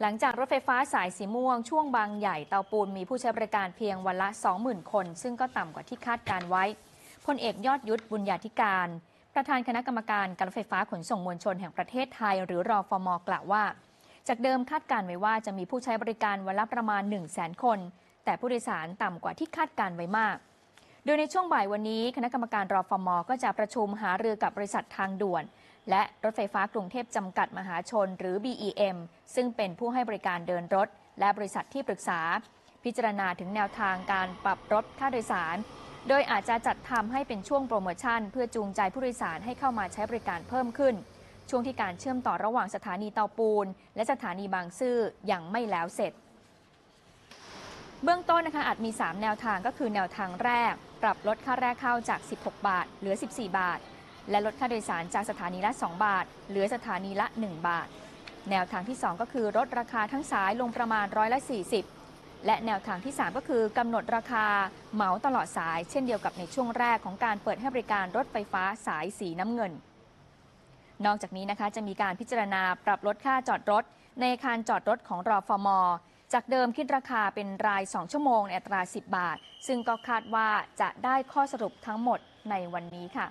หลังจากรถไฟฟ้าสายสีม่วง ช่วงบางใหญ่เตาปูนมีผู้ใช้บริการเพียงวันละ 20,000 คน ซึ่งก็ต่ำกว่าที่คาดการไว้พลเอกยอดยุทธบุญญาธิการ ประธานคณะกรรมการการรถไฟฟ้าขนส่งมวลชนแห่งประเทศไทย หรือรอฟมกล่าวว่า จากเดิมคาดการไว้ว่าจะมีผู้ใช้บริการวันละประมาณ 1 0 0 0 0แสนคน แต่ผู้โดยสารต่ำกว่าที่คาดการไว้มาก โดยในช่วงบ่ายวันนี้คณะกรรมการรอฟมก็จะประชุมหารือกับบริษัททางด่วน และรถไฟฟ้ากรุงเทพจำกัดมหาชนหรือ BEM ซึ่งเป็นผู้ให้บริการเดินรถ และบริษัทที่ปรึกษา พิจารณาถึงแนวทางการปรับลดค่าโดยสาร โดยอาจจะจัดทำให้เป็นช่วงโปรโมชั่น เพื่อจูงใจผู้โดยสารให้เข้ามาใช้บริการเพิ่มขึ้น ช่วงที่การเชื่อมต่อระหว่างสถานีเตาปูน และสถานีบางซื่อยังไม่แล้วเสร็จ เบื้องต้นนะคะอาจมี 3 แนวทางก็คือแนวทางแรก ปรับลดค่าแรกเข้าจาก 16 บาท เหลือ 14 บาท และลดค่าโดยสารจากสถานีละ 2 บาท เหลือสถานีละ 1 บาท แนวทางที่ 2 ก็คือลดราคาทั้งสายลงประมาณร้อยละ 40 และแนวทางที่ 3 ก็คือกำหนดราคาเหมาตลอดสาย เช่นเดียวกับในช่วงแรกของการเปิดให้บริการรถไฟฟ้าสายสีน้ำเงิน นอกจากนี้นะคะจะมีการพิจารณาปรับลดค่าจอดรถ ในอาคารจอดรถของรอฟมอ จากเดิมคิดราคาเป็นราย 2 ชั่วโมงในอัตรา 10 บาท ซึ่งก็คาดว่าจะได้ข้อสรุปทั้งหมดในวันนี้ค่ะ